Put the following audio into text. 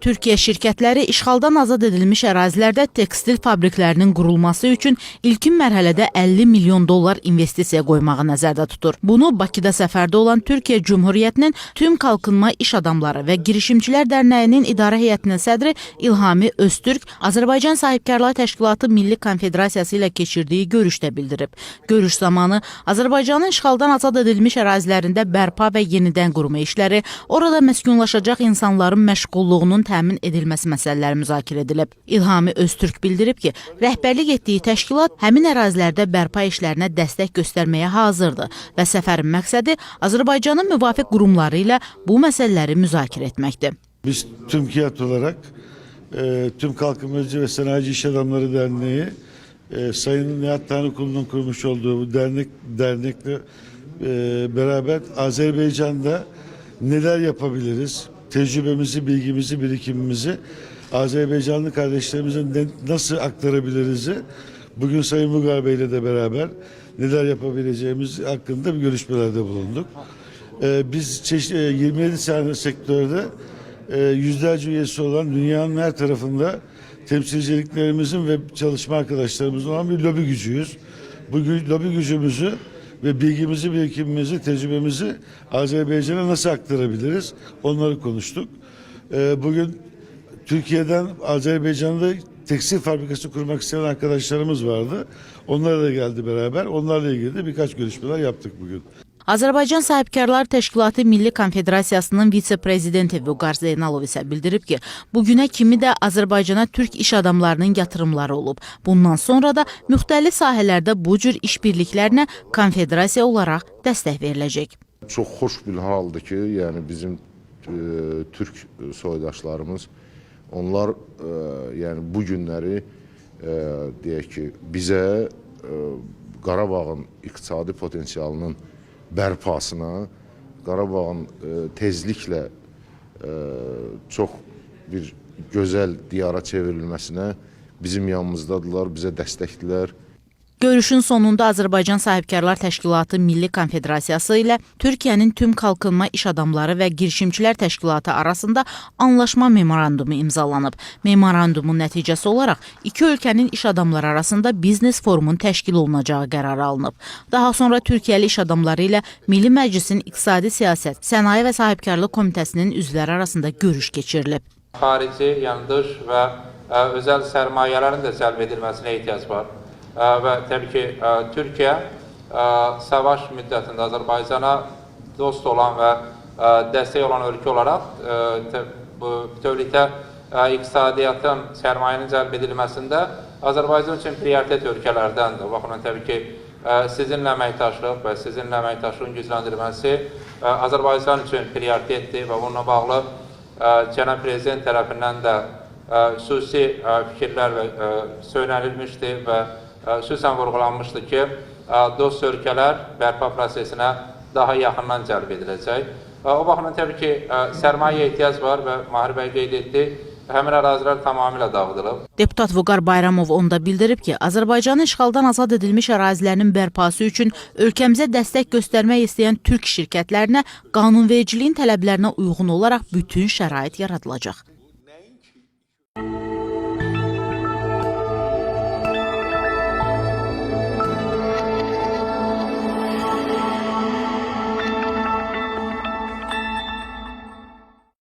Türkiyə şirkətləri işğaldan azad edilmiş ərazilərdə tekstil fabriklərinin qurulması üçün ilkin mərhələdə 50 milyon dollar investisiya qoymağı nəzərdə tutur. Bunu Bakıda səfərdə olan Türkiyə Cümhuriyyətinin Tüm Kalkınma İş Adamları və Girişimçilər Dərnəyinin idarə heyətinin sədri İlhami Öztürk Azərbaycan Sahibkarlar Təşkilatı Milli Konfederasiyası ilə keçirdiyi görüşdə bildirib. Görüş zamanı Azərbaycanın işğaldan azad edilmiş ərazilərində bərpa və yenidən qurma işləri, orada məskunlaşacaq insanların məşğulluğunun təmin edilməsi məsələləri müzakirə edilib. İlhami Öztürk bildirib ki, rəhbərlik etdiyi təşkilat həmin ərazilərdə bərpa işlərinə dəstək göstərməyə hazırdır və səfərin məqsədi Azərbaycanın müvafiq qurumları ilə bu məsələləri müzakirə etməkdir. Biz TÜMKİAD olarak e, Tüm Kalkınmacı ve Sanayici İş Adamları Derneği e, Sayın Nihat Tanrıkulu'nun kurmuş olduğu bu dernek dernekle e, beraber Azerbaycan'da neler yapabiliriz? Tecrübemizi, bilgimizi, birikimimizi Azerbaycanlı kardeşlerimize nasıl aktarabiliriz'i bugün Sayın Mugar Bey ile de beraber neler yapabileceğimiz hakkında bir görüşmelerde bulunduk. Ee, biz çeşitli, 27 tane sektörde e, yüzlerce üyesi olan dünyanın her tarafında temsilciliklerimizin ve çalışma arkadaşlarımızın olan bir lobi gücüyüz. Bu lobi gücümüzü ve bilgimizi, birikimimizi, tecrübemizi Azerbaycan'a nasıl aktarabiliriz? Onları konuştuk. Ee, bugün Türkiye'den Azerbaycan'da tekstil fabrikası kurmak isteyen arkadaşlarımız vardı. Onlar da geldi beraber. Onlarla ilgili de birkaç görüşmeler yaptık bugün. Azərbaycan Sahibkarlar Təşkilatı Milli Konfederasiyasının vitse-prezidenti Vüqar Zeynalov isə bildirib ki, bu günə kimi də Azərbaycana türk iş adamlarının yatırımları olub. Bundan sonra da müxtəlif sahələrdə bu cür işbirliklərinə konfederasiya olaraq dəstək veriləcək. Çox xoş bir haldır ki, yəni bizim e, türk soydaşlarımız onlar e, yəni bu günləri e, deyək ki, bizə e, Qarabağın iqtisadi potensialının bərpasına, Qarabağın e, tezliklə e, çox bir gözəl diyara çevrilməsinə bizim yanımızdadılar, bizə dəstəkdilər. Görüşün sonunda Azərbaycan Sahibkarlar Təşkilatı Milli Konfederasiyası ilə Türkiyənin Tüm Kalkınma İş Adamları və Girişimçilər Təşkilatı arasında anlaşma memorandumu imzalanıb. Memorandumun nəticəsi olaraq iki ölkənin iş adamları arasında biznes forumun təşkil olunacağı qərarı alınıb. Daha sonra Türkiyəli iş adamları ilə Milli Məclisin İqtisadi Siyasət, Sənaye və Sahibkarlıq Komitəsinin üzvləri arasında görüş keçirilib. xarici, yəni dış və ə, özəl sərmayələrin də cəlb edilməsinə ehtiyac var. Ə, və təbii ki, ə, Türkiyə ə, savaş müddətində Azərbaycana dost olan və ə, dəstək olan ölkə olaraq bütövlükdə iqtisadiyyatın, sərmayənin cəlb edilməsində Azərbaycan üçün prioritet ölkələrdəndir. O baxımdan təbii ki, sizinlə əməkdaşlıq və sizinlə əməkdaşlığın gücləndirilməsi Azərbaycan üçün prioritetdir və bununla bağlı cənab prezident tərəfindən də xüsusi fikirlər və ə, söylənilmişdi və xüsusən vurğulanmışdı ki, ə, dost ölkələr bərpa prosesinə daha yaxından cəlb ediləcək. Ə, O baxımdan təbii ki, ə, sərmayə ehtiyac var və Mahir bəy qeyd etdi, həmin ərazilər tamamilə dağıdılıb. Deputat Vüqar Bayramov onda bildirib ki, Azərbaycanın işğaldan azad edilmiş ərazilərinin bərpası üçün ölkəmizə dəstək göstərmək istəyən türk şirkətlərinə qanunvericiliyin tələblərinə uyğun olaraq bütün şərait yaradılacaq.